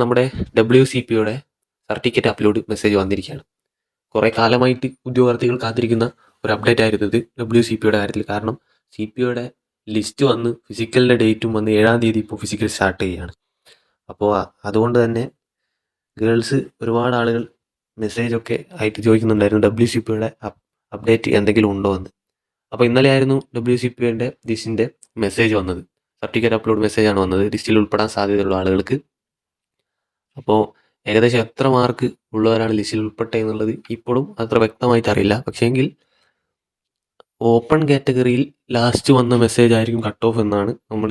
നമ്മുടെ W C പിയുടെ certificate upload message വന്നിരിക്കുകയാണ്. കുറേ കാലമായിട്ട് ഉദ്യോഗാർത്ഥികൾ കാത്തിരിക്കുന്ന ഒരു അപ്ഡേറ്റ് ആയിരുന്നു ഇത് ഡബ്ല്യു സി പിയുടെ കാര്യത്തിൽ. കാരണം സി പി ലിസ്റ്റ് വന്ന് ഫിസിക്കലിന്റെ ഡേറ്റും വന്ന് ഏഴാം തീയതി ഇപ്പോൾ ഫിസിക്കൽ സ്റ്റാർട്ട് ചെയ്യുകയാണ്. അപ്പോൾ അതുകൊണ്ട് തന്നെ ഗേൾസ് ഒരുപാട് ആളുകൾ മെസ്സേജൊക്കെ ആയിട്ട് ചോദിക്കുന്നുണ്ടായിരുന്നു ഡബ്ല്യു സി പിയുടെ അപ്ഡേറ്റ് എന്തെങ്കിലും ഉണ്ടോ എന്ന്. അപ്പോൾ ഇന്നലെ ആയിരുന്നു ഡബ്ല്യു സി പിയുടെ ദിസിന്റെ മെസ്സേജ് വന്നത്. സർട്ടിഫിക്കറ്റ് അപ്ലോഡ് മെസ്സേജാണ് വന്നത്. ലിസ്റ്റിൽ ഉൾപ്പെടാൻ സാധ്യതയുള്ള ആളുകൾക്ക് അപ്പോൾ ഏകദേശം എത്ര മാർക്ക് ഉള്ളവരാണ് ലിസ്റ്റിൽ ഉൾപ്പെട്ടത് എന്നുള്ളത് ഇപ്പോഴും അത്ര വ്യക്തമായിട്ട് അറിയില്ല. പക്ഷേങ്കിൽ ഓപ്പൺ കാറ്റഗറിയിൽ ലാസ്റ്റ് വന്ന മെസ്സേജ് ആയിരിക്കും കട്ട് ഓഫ് എന്നാണ് നമ്മൾ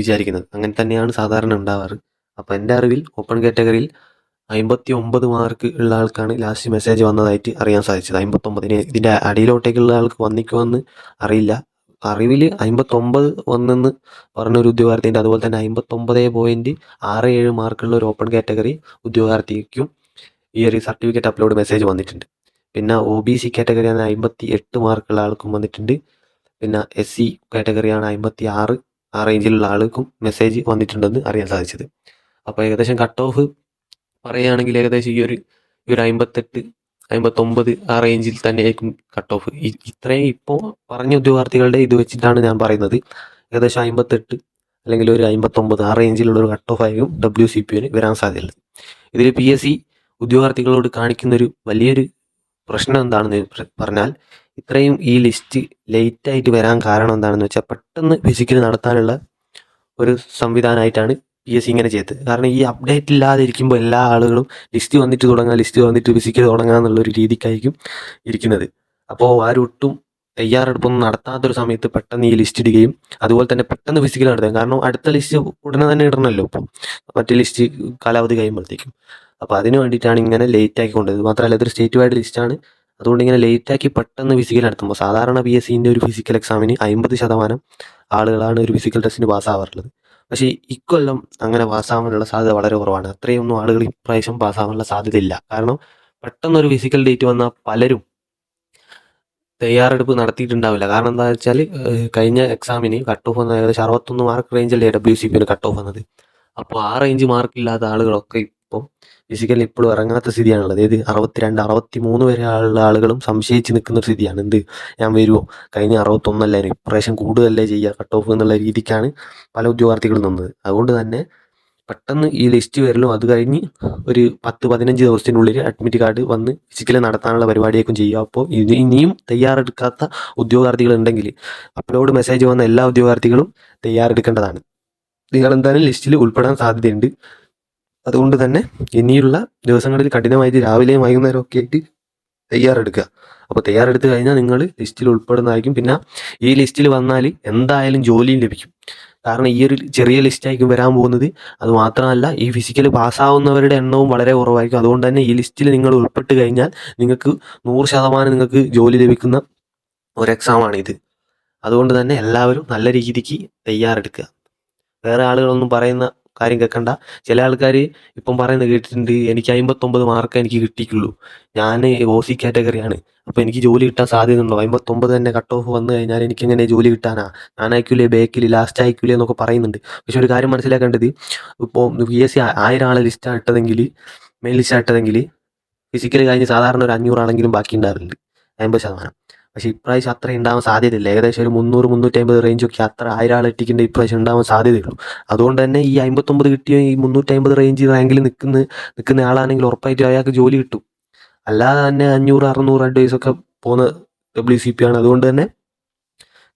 വിചാരിക്കുന്നത്. അങ്ങനെ തന്നെയാണ് സാധാരണ ഉണ്ടാവാറ്. അപ്പോൾ എന്റെ അറിവിൽ ഓപ്പൺ കാറ്റഗറിയിൽ അമ്പത്തി ഒമ്പത് മാർക്ക് ഉള്ള ആൾക്കാണ് ലാസ്റ്റ് മെസ്സേജ് വന്നതായിട്ട് അറിയാൻ സാധിച്ചത്. അമ്പത്തൊമ്പതിന് ഇതിന്റെ അടിയിലോട്ടേക്കുള്ള ആൾക്ക് വന്നിക്കുമെന്ന് അറിയില്ല. അറിവിൽ അമ്പത്തൊമ്പത് വന്നെന്ന് പറഞ്ഞൊരു ഉദ്യോഗാർത്ഥിയുണ്ട്. അതുപോലെ തന്നെ അമ്പത്തൊമ്പത് പോയിന്റ് ആറ് ഏഴ് മാർക്കുള്ള ഒരു ഓപ്പൺ കാറ്റഗറി ഉദ്യോഗാർത്ഥിക്കും ഈ ഒരു സർട്ടിഫിക്കറ്റ് അപ്ലോഡ് മെസ്സേജ് വന്നിട്ടുണ്ട്. പിന്നെ ഒ ബി സി കാറ്റഗറിയാണ് അമ്പത്തി എട്ട് മാർക്കുള്ള ആൾക്കും വന്നിട്ടുണ്ട്. പിന്നെ എസ് സി കാറ്റഗറിയാണ് അമ്പത്തി ആറ് ആ റേഞ്ചിലുള്ള ആൾക്കും മെസ്സേജ് വന്നിട്ടുണ്ടെന്ന് അറിയാൻ സാധിച്ചത്. അപ്പോൾ ഏകദേശം കട്ട് ഓഫ് പറയുകയാണെങ്കിൽ ഏകദേശം ഈ ഒരു ഈ ഒരു അമ്പത്തെട്ട് അമ്പത്തൊമ്പത് ആ റേഞ്ചിൽ തന്നെയായിരിക്കും കട്ട് ഓഫ് ഇത്രയും ഇപ്പോൾ പറഞ്ഞ ഉദ്യോഗാർത്ഥികളുടെ ഇത് വെച്ചിട്ടാണ് ഞാൻ പറയുന്നത്. ഏകദേശം അമ്പത്തെട്ട് അല്ലെങ്കിൽ ഒരു അമ്പത്തൊമ്പത് ആ റേഞ്ചിലുള്ള ഒരു കട്ട് ഓഫ് ആയിരിക്കും ഡബ്ല്യു സി പി വരാൻ സാധ്യതയുള്ളത്. ഇതിൽ പി എസ് സി ഉദ്യോഗാർത്ഥികളോട് കാണിക്കുന്നൊരു വലിയൊരു പ്രശ്നം എന്താണെന്ന് പറഞ്ഞാൽ ഇത്രയും ഈ ലിസ്റ്റ് ലേറ്റായിട്ട് വരാൻ കാരണം എന്താണെന്ന് വെച്ചാൽ പെട്ടെന്ന് ഫിസിക്കൽ നടത്താനുള്ള ഒരു സംവിധാനമായിട്ടാണ് പി എസ് സി ഇങ്ങനെ ചെയ്ത് കാരണം ഈ അപ്ഡേറ്റ് ഇല്ലാതെ ഇരിക്കുമ്പോൾ എല്ലാ ആളുകളും ലിസ്റ്റ് വന്നിട്ട് തുടങ്ങാം ലിസ്റ്റ് വന്നിട്ട് വിസിക്ക് തുടങ്ങുക എന്നുള്ളൊരു രീതിക്കായിരിക്കും ഇരിക്കുന്നത്. അപ്പോൾ ആരൊട്ടും തയ്യാറെടുപ്പൊന്നും നടത്താത്തൊരു സമയത്ത് പെട്ടെന്ന് ഈ ലിസ്റ്റ് ഇടുകയും അതുപോലെ തന്നെ പെട്ടെന്ന് ഫിസിക്കൽ നടത്തുകയും കാരണം അടുത്ത ലിസ്റ്റ് ഉടനെ തന്നെ ഇടണമല്ലോ ഇപ്പം. മറ്റേ ലിസ്റ്റ് കാലാവധി കഴിയുമ്പോഴത്തേക്കും. അപ്പോൾ അതിന് വേണ്ടിയിട്ടാണ് ഇങ്ങനെ ലേറ്റ് ആക്കി കൊണ്ടത്. മാത്രമല്ല ഇതൊരു സ്റ്റേറ്റ് വൈഡ് ലിസ്റ്റാണ് അതുകൊണ്ട് ഇങ്ങനെ ലേറ്റ് ആക്കി പെട്ടെന്ന് ഫിസിക്കൽ നടത്തുമ്പോൾ സാധാരണ പി എസ് സിന്റെ ഒരു ഫിസിക്കൽ എക്സാമിന് അമ്പത് ശതമാനം ആളുകളാണ് ഒരു ഫിസിക്കൽ ടെസ്റ്റിന് പാസ്സാവാറുള്ളത് പക്ഷേ ഇക്കൊല്ലം അങ്ങനെ പാസ്സാവാനുള്ള സാധ്യത വളരെ കുറവാണ്. അത്രയൊന്നും ആളുകൾ ഇപ്രാവശ്യം പാസ്സാവാനുള്ള സാധ്യതയില്ല. കാരണം പെട്ടെന്നൊരു ഫിസിക്കൽ ഡേറ്റ് വന്ന പലരും തയ്യാറെടുപ്പ് നടത്തിയിട്ടുണ്ടാവില്ല. കാരണം എന്താ വെച്ചാൽ കഴിഞ്ഞ എക്സാമിന് കട്ട് ഓഫ് വന്ന ഏകദേശം അറുപത്തൊന്ന് മാർക്ക് റേഞ്ചല്ലേ ഡബ്ല്യു സി പിന്നെ കട്ട് ഓഫ് വന്നത്. അപ്പോൾ ആ റേഞ്ച് മാർക്ക് ഇല്ലാത്ത ആളുകളൊക്കെ ഇപ്പോൾ ഫിസിക്കലി ഇപ്പോഴും ഇറങ്ങാത്ത സ്ഥിതിയാണുള്ളത്. അതായത് അറുപത്തിരണ്ട് അറുപത്തി മൂന്ന് വരെ ഉള്ള ആളുകളും സംശയിച്ച് നിൽക്കുന്ന ഒരു സ്ഥിതിയാണ്. എന്ത്? ഞാൻ വരുമോ കഴിഞ്ഞ അറുപത്തൊന്നല്ലേ? ഇപ്രാവശ്യം കൂടുതലല്ലേ ചെയ്യുക? കട്ട് ഓഫ് എന്നുള്ള രീതിക്കാണ് പല ഉദ്യോഗാർത്ഥികളും നിന്നത്. അതുകൊണ്ട് തന്നെ പെട്ടെന്ന് ഈ ലിസ്റ്റ് വരലും അത് കഴിഞ്ഞ് ഒരു പത്ത് പതിനഞ്ച് ദിവസത്തിനുള്ളിൽ അഡ്മിറ്റ് കാർഡ് വന്ന് ഫിസിക്കലി നടത്താനുള്ള പരിപാടിയൊക്കെ ചെയ്യുക. അപ്പോൾ ഇത് ഇനിയും തയ്യാറെടുക്കാത്ത ഉദ്യോഗാർത്ഥികൾ ഉണ്ടെങ്കിൽ അപ്ലോഡ് മെസ്സേജ് വന്ന എല്ലാ ഉദ്യോഗാർത്ഥികളും തയ്യാറെടുക്കേണ്ടതാണ്. നിങ്ങൾ എന്തായാലും ലിസ്റ്റിൽ ഉൾപ്പെടാൻ സാധ്യതയുണ്ട്. അതുകൊണ്ട് തന്നെ ഇനിയുള്ള ദിവസങ്ങളിൽ കഠിനമായിട്ട് രാവിലെയും വൈകുന്നേരം ഒക്കെ ആയിട്ട് തയ്യാറെടുക്കുക. അപ്പോൾ തയ്യാറെടുത്ത് കഴിഞ്ഞാൽ നിങ്ങൾ ലിസ്റ്റിൽ ഉൾപ്പെടുന്നതായിരിക്കും. പിന്നെ ഈ ലിസ്റ്റിൽ വന്നാൽ എന്തായാലും ജോലിയും ലഭിക്കും. കാരണം ഈ ഒരു ചെറിയ ലിസ്റ്റായിരിക്കും വരാൻ പോകുന്നത്. അത് മാത്രമല്ല ഈ ഫിസിക്കൽ പാസ്സാവുന്നവരുടെ എണ്ണവും വളരെ കുറവായിരിക്കും. അതുകൊണ്ട് തന്നെ ഈ ലിസ്റ്റിൽ നിങ്ങൾ ഉൾപ്പെട്ട് കഴിഞ്ഞാൽ നിങ്ങൾക്ക് നൂറ് ശതമാനം നിങ്ങൾക്ക് ജോലി ലഭിക്കുന്ന ഒരു എക്സാമാണ് ഇത് അതുകൊണ്ട് തന്നെ എല്ലാവരും നല്ല രീതിക്ക് തയ്യാറെടുക്കുക. വേറെ ആളുകളൊന്നും പറയുന്ന കാര്യം കേൾക്കണ്ട ചില ആൾക്കാർ ഇപ്പം പറയുന്നത് കേട്ടിട്ടുണ്ട് എനിക്ക് അമ്പത്തൊമ്പത് മാർക്ക് എനിക്ക് കിട്ടിക്കുള്ളൂ ഞാൻ ഒ സി കാറ്റഗറിയാണ് അപ്പോൾ എനിക്ക് ജോലി കിട്ടാൻ സാധ്യതയുണ്ടോ? അമ്പത്തൊമ്പത് തന്നെ കട്ട് ഓഫ് വന്നു കഴിഞ്ഞാൽ എനിക്ക് എങ്ങനെ ജോലി കിട്ടാനാ? ഞാൻ അയക്കൂലേ ബേക്കിൽ ലാസ്റ്റ് അയക്കൂലേ എന്നൊക്കെ പറയുന്നുണ്ട്. പക്ഷെ ഒരു കാര്യം മനസ്സിലാക്കേണ്ടത് ഇപ്പോൾ പി എസ് സി ആയിരം ആളെ ലിസ്റ്റ് ഇട്ടതെങ്കിൽ മെയിൻ ലിസ്റ്റ് ഇട്ടതെങ്കിൽ ഫിസിക്കൽ കഴിഞ്ഞ് സാധാരണ ഒരു അഞ്ഞൂറാണെങ്കിലും ബാക്കി ഉണ്ടാകുന്നുണ്ട് അമ്പത് ശതമാനം. പക്ഷേ ഇപ്രാവശ്യം അത്ര ഉണ്ടാവാൻ സാധ്യതയില്ല. ഏകദേശം ഒരു മുന്നൂറ് മുന്നൂറ്റി അമ്പത് റേഞ്ചൊക്കെ അത്ര ആയിരം ആൾ എത്തിക്കേണ്ട ഇപ്രാവശ്യം ഉണ്ടാവാൻ സാധ്യതയുള്ളൂ. അതുകൊണ്ട് തന്നെ ഈ അമ്പത്തൊമ്പത് കിട്ടിയ ഈ മുന്നൂറ്റി അമ്പത് റേഞ്ച് റാങ്കിൽ നിൽക്കുന്ന നിൽക്കുന്ന ആളാണെങ്കിൽ ഉറപ്പായിട്ടും അയാൾക്ക് ജോലി കിട്ടും. അല്ലാതെ തന്നെ അഞ്ഞൂറ് അറുന്നൂറ് അഡ്വൈസ് ഒക്കെ പോകുന്ന ഡബ്ല്യു സി പി ആണ്. അതുകൊണ്ട് തന്നെ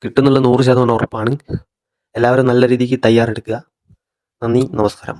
കിട്ടുന്നുള്ള നൂറ് ശതമാനം ഉറപ്പാണ്. എല്ലാവരും നല്ല രീതിക്ക് തയ്യാറെടുക്കുക. നന്ദി നമസ്കാരം.